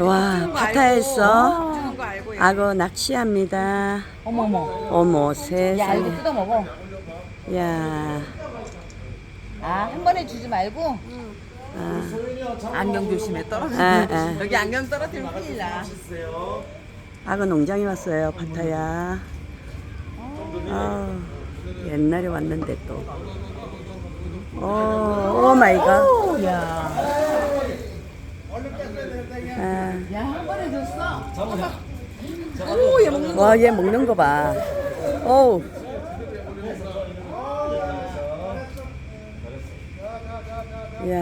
와, 주는 거 바다에서. 악어 낚시합니다. 어머머. 어머 야, 이거 세상에. 뜯어 먹어. 야, 아, 한 번에 주지 말고. 아, 안경 조심해 떨어져. 아, 아. 여기 안경 떨어지면 큰일 나. 악어 농장에 왔어요, 파타야. 아, 옛날에 왔는데 또. 오, 오 마이 갓. 야. 아, 야, 한 번에 줬어. 오, 얘 먹는 와, 얘 먹는 거 봐. 오, 야,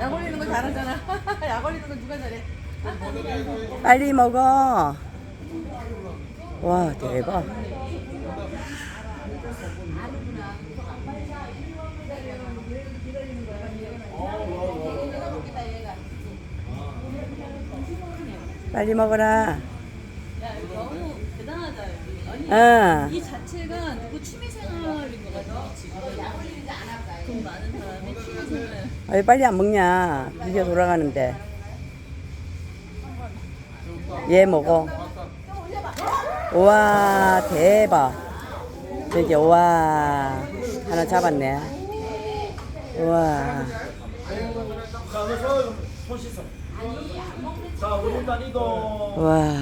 약 올리는 거 잘하잖아. 약 올리는 거 누가 잘해? 빨리 먹어. 와, 대박. 빨리 먹어라. 너무 대단하다. 아니 응. 이 자체가 누구 취미생활인 것 같아. 지금 돈 많은 사람의 취미생활. 왜 빨리 안 먹냐? 비디오 돌아가는데. 얘 먹어. 우와, 대박. 저기, 우와. 하나 잡았네. 우와. 자, 어서 손 씻어. 자, 우리 단위도 우와.